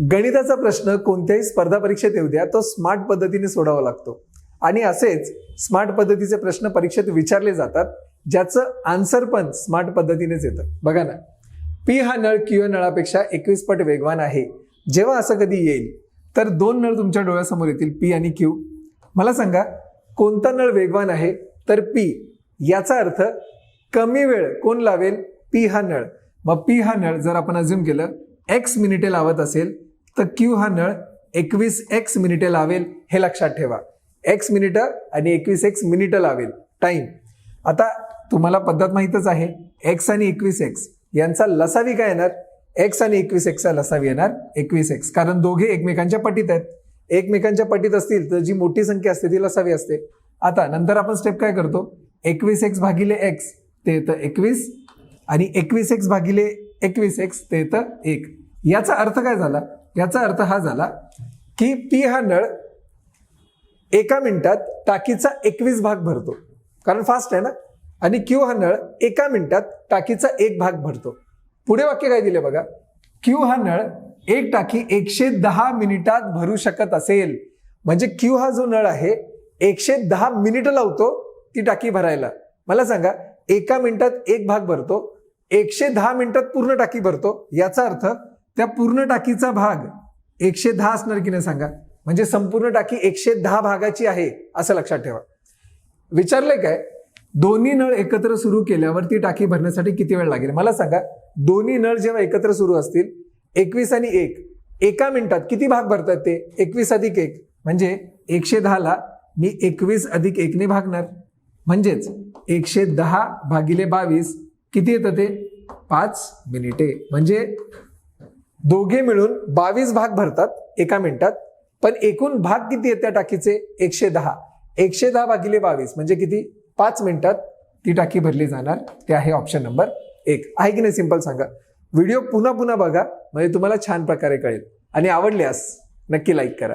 गणिताचा प्रश्न कोणत्याही स्पर्धा परीक्षेत येऊ द्या तो स्मार्ट पद्धतीने सोडावा लागतो. आणि असेच स्मार्ट पद्धतीचे प्रश्न परीक्षेत विचारले जातात ज्याचं आन्सर पण स्मार्ट पद्धतीनेच येतं. बघा ना पी हा नळ क्यू नळापेक्षा एकवीस पट वेगवान आहे. जेव्हा असं कधी येईल तर दोन नळ तुमच्या डोळ्यासमोर येतील पी आणि क्यू. मला सांगा कोणता नळ वेगवान आहे? तर पी याचा अर्थ कमी वेळ कोण लावेल? पी हा नळ. मग पी हा नळ जर आपण अज्युम केलं एक्स मिनिटे लावत असेल तर क्यू हा नळ एकवीस एक्स मिनिटे लावेल हे लक्षात ठेवा. एक्स मिनिटं आणि एकवीस एक्स मिनिटं लावेल. टाईम आता तुम्हाला पद्धत माहीतच आहे. एक्स आणि एकवीस एक्स यांचा लसावी काय येणार? एक्स आणि एकवीस एक्सचा लसावी येणार एकवीस एक्स कारण दोघे एकमेकांच्या पटीत आहेत. एकमेकांच्या पटीत असतील तर जी मोठी संख्या असते ती लसावी असते. आता नंतर आपण स्टेप काय करतो? एकवीस एक्स भागिले एक्स ते येतं एकवीस. आणि एकवीस एक्स भागिले एकवीस एक्स ते येतं एक. याचा अर्थ काय झाला? याचा अर्थ हा झाला की पी हा नळ एका मिनिटात टाकीचा एकवीस भाग भरतो. कारण फास्ट आहे ना? आणि क्यू हा नळ एका मिनिटात टाकीचा एक भाग भरतो. पुढे वाक्य काय दिले बघा? क्यू हा नळ एक टाकी एकशे दहा मिनिटात भरू शकत असेल. म्हणजे क्यू हा जो नळ आहे एकशे दहा मिनिटं लावतो ती टाकी भरायला. मला सांगा एका मिनिटात एक भाग भरतो एकशे दहा मिनिटात पूर्ण टाकी भरतो याचा अर्थ त्या पूर्ण टाकीचा भाग एकशे दहा असणार की नाही सांगा? म्हणजे संपूर्ण टाकी एकशे दहा भागाची आहे असं लक्षात ठेवा. विचारलंय काय? दोन्ही नळ एकत्र सुरू केल्यावर ती टाकी भरण्यासाठी किती वेळ लागेल? मला सांगा दोन्ही नळ जेव्हा एकत्र सुरू असतील एकवीस आणि एक एका मिनिटात किती भाग भरतात ते? एकवीस अधिक एक. म्हणजे एकशे दहाला मी एकवीस अधिक एकने भागणार. म्हणजेच एकशे दहा भागिले बावीस किती येतं ते? पाच मिनिटे. म्हणजे दोघे मिळून बावीस भाग भरतात एका मिनिटात. पण एकूण भाग किती आहेत त्या टाकीचे? एकशे दहा. एकशे दहा भागिले बावीस म्हणजे किती? पाच मिनिटात ती टाकी भरली जाणार. ते आहे ऑप्शन नंबर एक. आहे की नाही? सिंपल सांगा. व्हिडिओ पुन्हा पुन्हा बघा. म्हणजे तुम्हाला छान प्रकारे कळेल. आणि आवडल्यास नक्की लाईक करा.